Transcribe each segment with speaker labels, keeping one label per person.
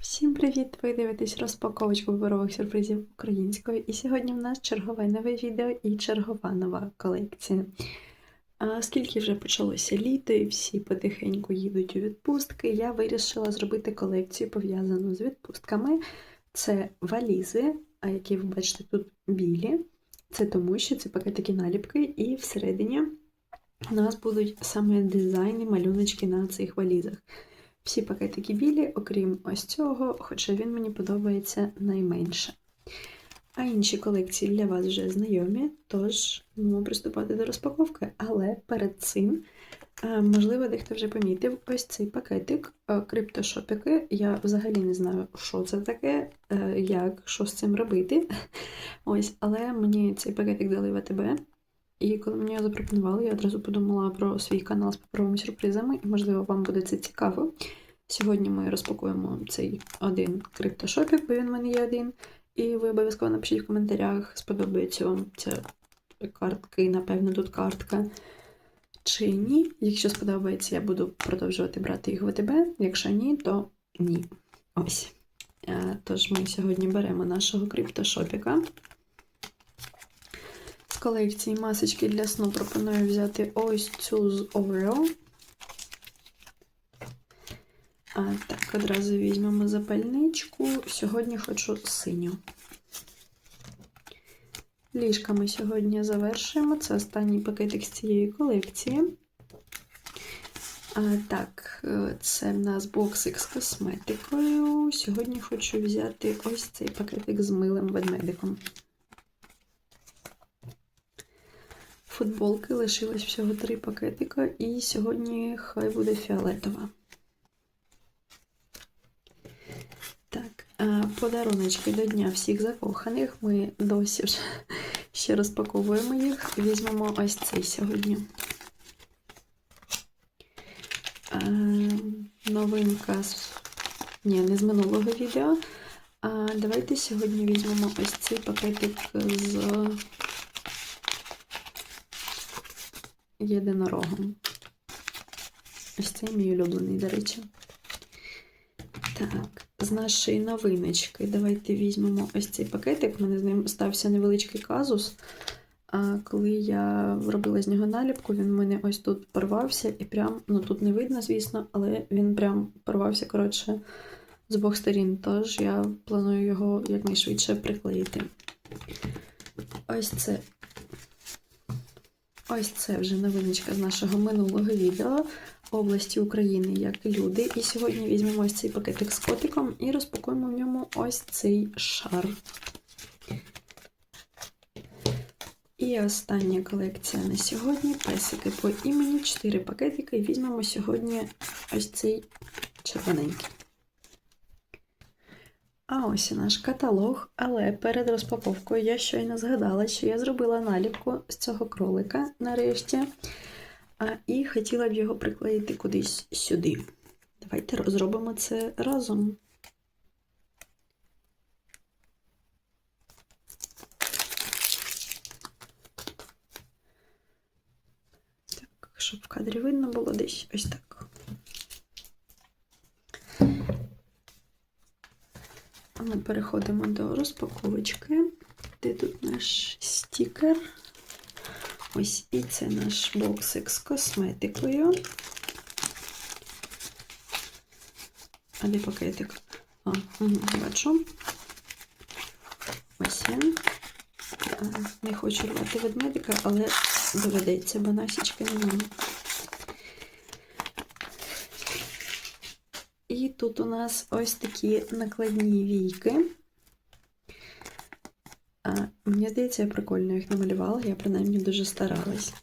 Speaker 1: Всім привіт! Ви дивитесь розпаковочку виборових сюрпризів українською. І сьогодні в нас чергове нове відео і чергова нова колекція. Оскільки вже почалося літо і всі потихеньку їдуть у відпустки, я вирішила зробити колекцію пов'язану з відпустками. Це валізи, які ви бачите тут білі. Це тому, що це пакетики наліпки, і всередині у нас будуть саме дизайни, малюночки на цих валізах. Всі пакетики білі, окрім ось цього, хоча він мені подобається найменше. А інші колекції для вас вже знайомі, тож будемо приступати до розпаковки. Але перед цим, е, можливо, дехто вже помітив ось цей пакетик е, криптошопіки. Я взагалі не знаю, що це таке, е, як, що з цим робити. Ось, але мені цей пакетик дали в АТБ. І коли мені його запропонували, я одразу подумала про свій канал з паперовими сюрпризами, і, можливо, вам буде це цікаво. Сьогодні ми розпакуємо цей один криптошопік, бо він в мене є один. І ви обов'язково напишіть в коментарях, сподобається вам ця картки, напевно, тут картка. Чи ні. Якщо сподобається, я буду продовжувати брати їх в ОТБ. Якщо ні, то ні. Ось. Е, Тож ми сьогодні беремо нашого криптошопіка. Колекції масочки для сну пропоную взяти ось цю з Oreo. А, так, одразу візьмемо запальничку. Сьогодні хочу синю. Ліжка ми сьогодні завершуємо. Це останній пакетик з цієї колекції. А, так, це в нас боксик з косметикою. Сьогодні хочу взяти ось цей пакетик з милим ведмедиком. Футболки лишилось всього три пакетика, і сьогодні хай буде фіолетова. Так, подаруночки до Дня всіх закоханих. Ми досі ж ще розпаковуємо їх. Візьмемо ось цей сьогодні. Новинка з. Ні, не з минулого відео. А Давайте сьогодні візьмемо ось цей пакетик з єдинорогом. Ось цей мій улюблений, до речі. Так, з нашої новиночки. Давайте візьмемо ось цей пакетик. У мене з ним стався невеличкий казус. А коли я робила з нього наліпку, він в мене ось тут порвався і прям, ну тут не видно, звісно, але він прям порвався, коротше, з обох сторін. Тож я планую його якнайшвидше приклеїти. Ось це. Ось це вже новиночка з нашого минулого відео області України як люди. І сьогодні візьмемо ось цей пакетик з котиком і розпакуємо в ньому ось цей шар. І остання колекція на сьогодні песики по імені 4 пакетики. Візьмемо сьогодні ось цей червоненький. А ось і наш каталог, але перед розпаковкою я щойно згадала, що я зробила наліпку з цього кролика нарешті. І хотіла б його приклеїти кудись сюди. Давайте розробимо це разом. Так, щоб в кадрі видно було десь ось так. Ми переходимо до розпаковочки. Де тут наш стікер? Ось і це наш боксик з косметикою. А де пакетик? А, угу, бачу. Ось він. Не хочу рвати ведмедика, але доведеться, бо насічки немає. Тут у нас ось такі накладні війки. Мені здається, я прикольно їх намалювала, я принаймні дуже старалась.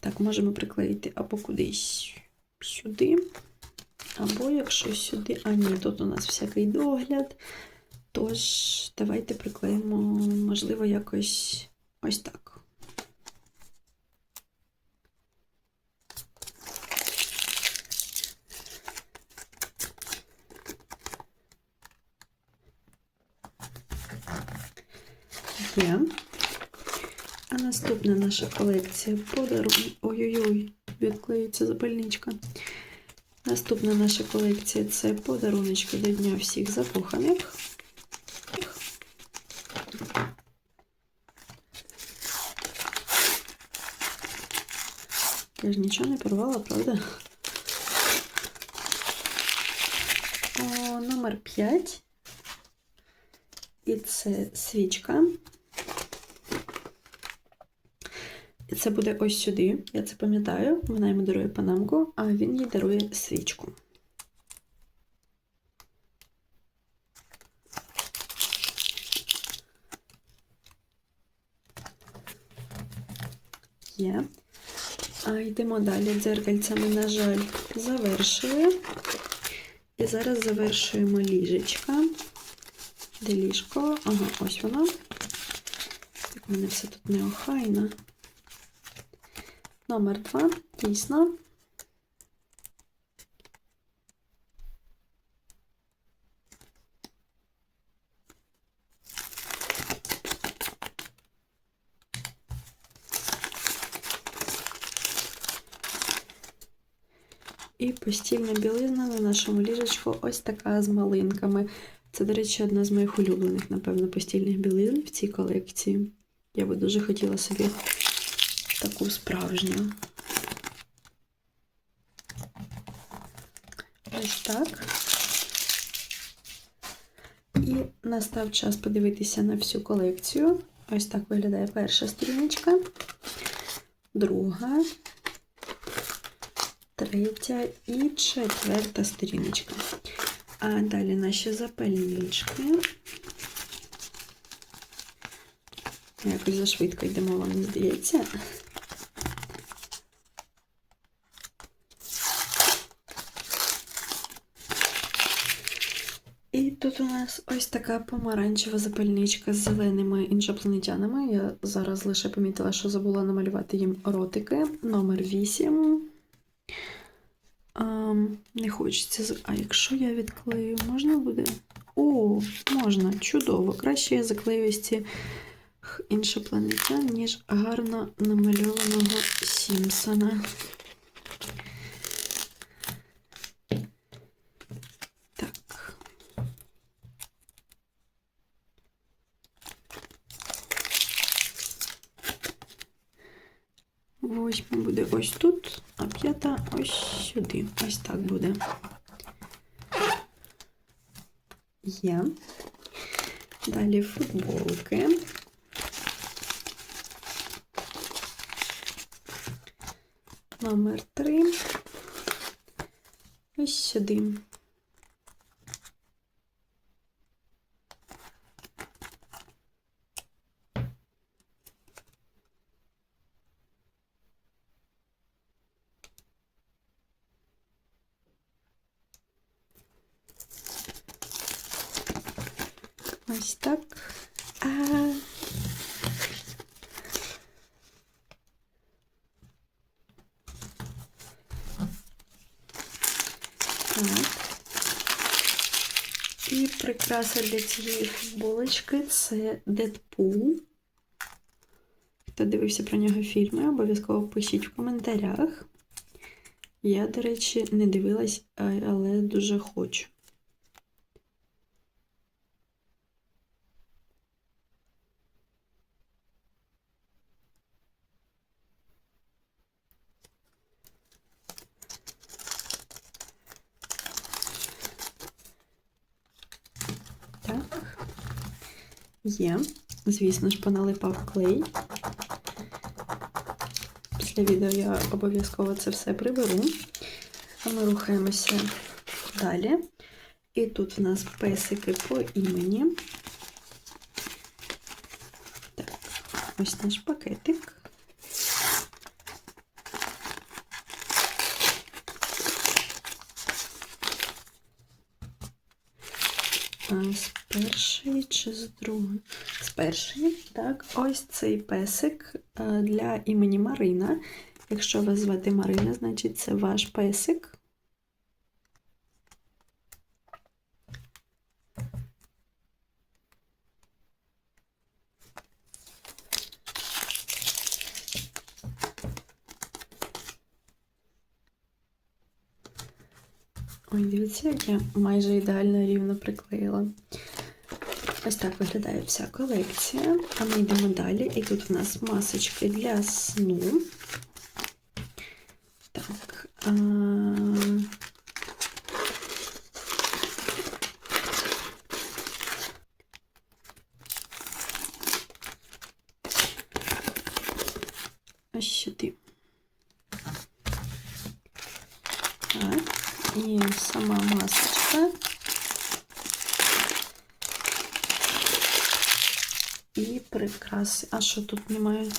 Speaker 1: Так, можемо приклеїти або кудись сюди, або якщо сюди. А ні, тут у нас всякий догляд. Тож, давайте приклеїмо, можливо, якось ось так. Є. А наступна наша колекція подарунок. Ой-ой-ой, відклеїться запальничка. Наступна наша колекція це подаруночки до Дня всіх закоханих. Я ж нічого не порвала, правда? О, номер 5. І це свічка. І це буде ось сюди. Я це пам'ятаю. Вона йому дарує панамку, а він їй дарує свічку. Є. А йдемо далі. Дзеркальця ми, на жаль, завершили. І зараз завершуємо ліжечка. Де ліжко? Ага, ось воно. Так, у мене все тут неохайно. Номер два, дійсно. І постільна білизна на нашому ліжечку ось така з малинками. Це, до речі, одна з моїх улюблених, напевно, постільних білизн в цій колекції. Я би дуже хотіла собі таку справжню. Ось так. І настав час подивитися на всю колекцію. Ось так виглядає перша сторіночка, друга, третя і четверта сторіночка. А далі наші запальнички. Якось зашвидко йдемо, вам здається. І тут у нас ось така помаранчева запальничка з зеленими іншопланетянами. Я зараз лише помітила, що забула намалювати їм ротики. Номер 8. А, не хочеться. А якщо я відклею, можна буде? О, можна, чудово. Краще я заклею ось ці іншопланетян, ніж гарно намальованого Сімпсона. Восьма буде ось тут, а п'ята ось сюди. Ось так буде. Є. Далі футболки. Номер три. Ось сюди. Ось так. А... Так. І прикраса для цієї футболочки це Дедпул. Хто дивився про нього фільми, обов'язково пишіть в коментарях. Я, до речі, не дивилась, але дуже хочу. Так. Є. Звісно ж, поналипав клей. Після відео я обов'язково це все приберу. А ми рухаємося далі. І тут в нас песики по імені. Так, ось наш пакетик. А з першої чи з? З першої, так, ось цей песик е, для імені Марина. Якщо вас звати Марина, значить це ваш песик. Ой, дивіться, як я майже ідеально рівно приклеїла. Ось так виглядає вся колекція. А ми йдемо далі. І тут в нас масочки для сну. Так. А... Ось сюди. Так, і сама масочка. І прикраси. А що тут немає?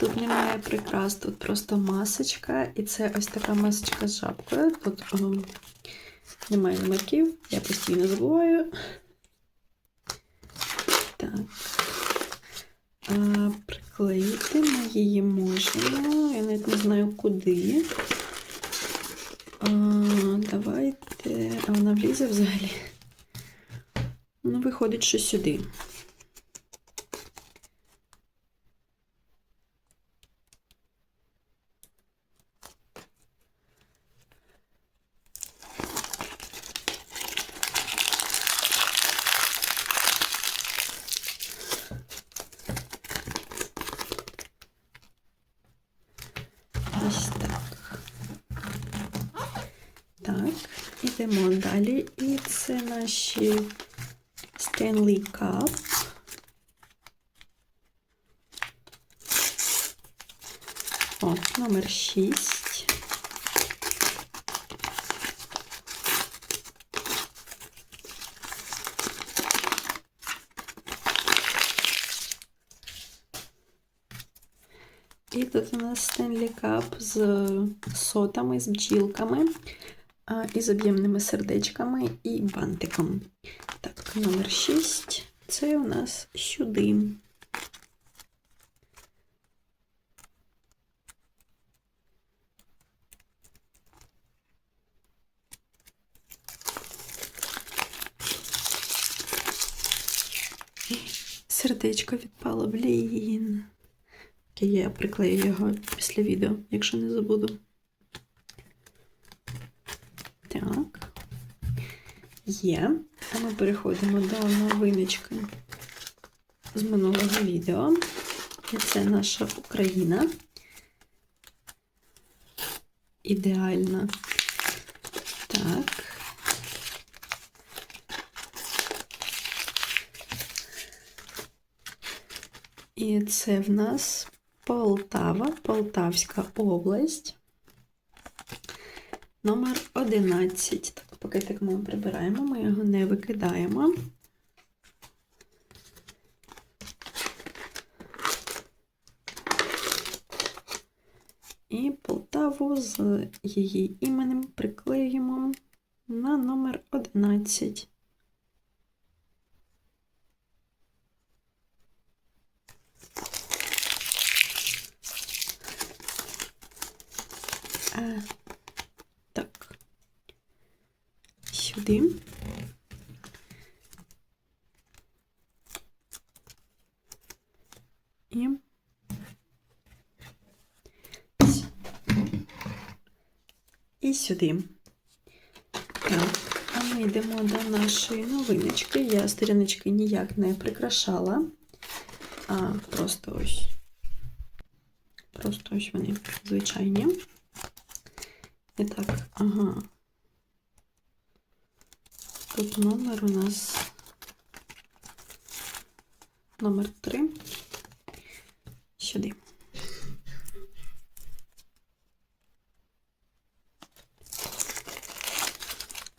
Speaker 1: Тут немає прикрас, тут просто масочка. І це ось така масочка з жабкою. Тут о, немає номерків, я постійно забуваю. Так. А, приклеїти ми її можемо. Я навіть не знаю куди. А, давайте. А вона влізе взагалі. Ну, виходить, що сюди. Ось так. Так, ідемо далі. І це наші Stanley Cup. О, номер 6. І тут у нас Stanley Cup з сотами, з бджілками, а, і з об'ємними сердечками і бантиком. Так, номер 6. Це у нас сюди. Сердечко відпало, блін. Я приклею його після відео, якщо не забуду. Є. Ми переходимо до новиночки з минулого відео. І це наша Україна. Ідеальна. Так. І це в нас Полтава, Полтавська область. Номер 11. Пакетик ми прибираємо, ми його не викидаємо. І Полтаву з її іменем приклеїмо на номер 11. А, так. Сюди. І і сюди. Так, а ми йдемо до нашої новиночки. Я сторіночки ніяк не прикрашала, а просто ось. Просто ось вони звичайні. І так, ага. Тут номер у нас номер 3. Сюди.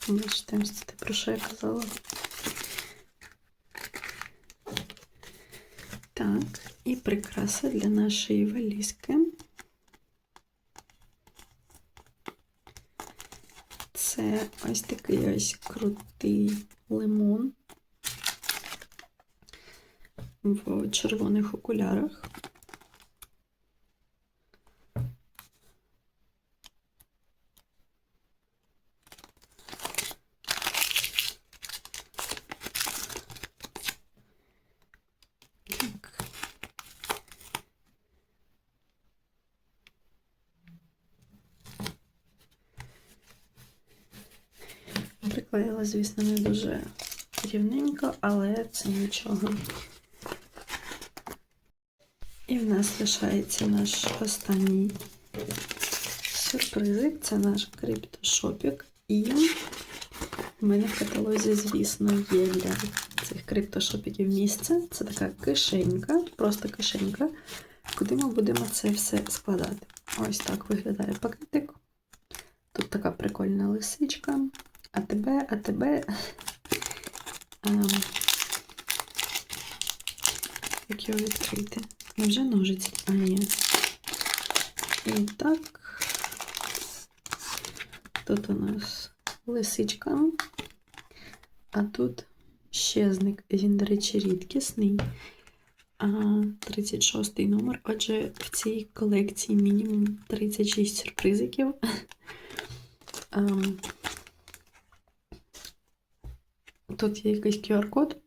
Speaker 1: Бачите, це про що я казала. Так, і прикраса для нашої валізки. Це ось такий ось крутий лимон в червоних окулярах. Приклеїла, звісно, не дуже рівненько, але це нічого. І в нас лишається наш останній сюрпризик. Це наш криптошопік. І в мене в каталозі, звісно, є для цих криптошопіків місце. Це така кишенька, просто кишенька, куди ми будемо це все складати. Ось так виглядає пакетик. Тут така прикольна лисичка. А тебе, а тебе. Ем, Як його відкрити? Невже ножиці? А, ні. І так. Тут у нас лисичка. А тут щезник. Він, до речі, рідкісний. А, 36 номер. Отже, в цій колекції мінімум 36 сюрпризиків. Тут є якийсь QR-код.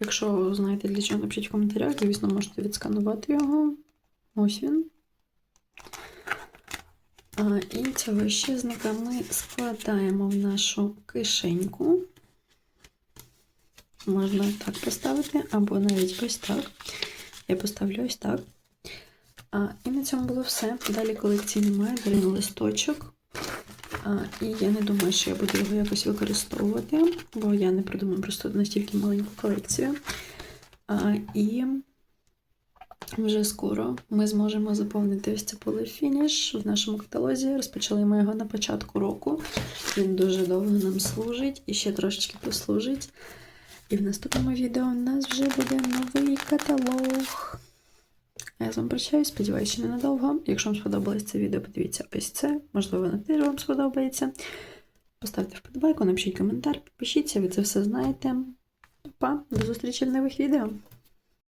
Speaker 1: Якщо знаєте, для чого напишіть в коментарях, звісно, можете відсканувати його. Ось він. А, і цього щезника ми складаємо в нашу кишеньку. Можна так поставити, або навіть ось так. Я поставлю ось так. А, і на цьому було все. Далі колекції немає, далі листочок. І я не думаю, що я буду його якось використовувати, бо я не придумаю просто настільки маленьку колекцію. І вже скоро ми зможемо заповнити ось це полифініш в нашому каталозі. Розпочали ми його на початку року. Він дуже довго нам служить і ще трошечки послужить. І в наступному відео у нас вже буде новий каталог. Я з вами прощаюсь, сподіваюся, що ненадовго. Якщо вам сподобалось це відео, подивіться ось це. Можливо, воно теж вам сподобається. Поставте вподобайку, напишіть коментар, підпишіться, ви це все знаєте. Па, до зустрічі в нових відео!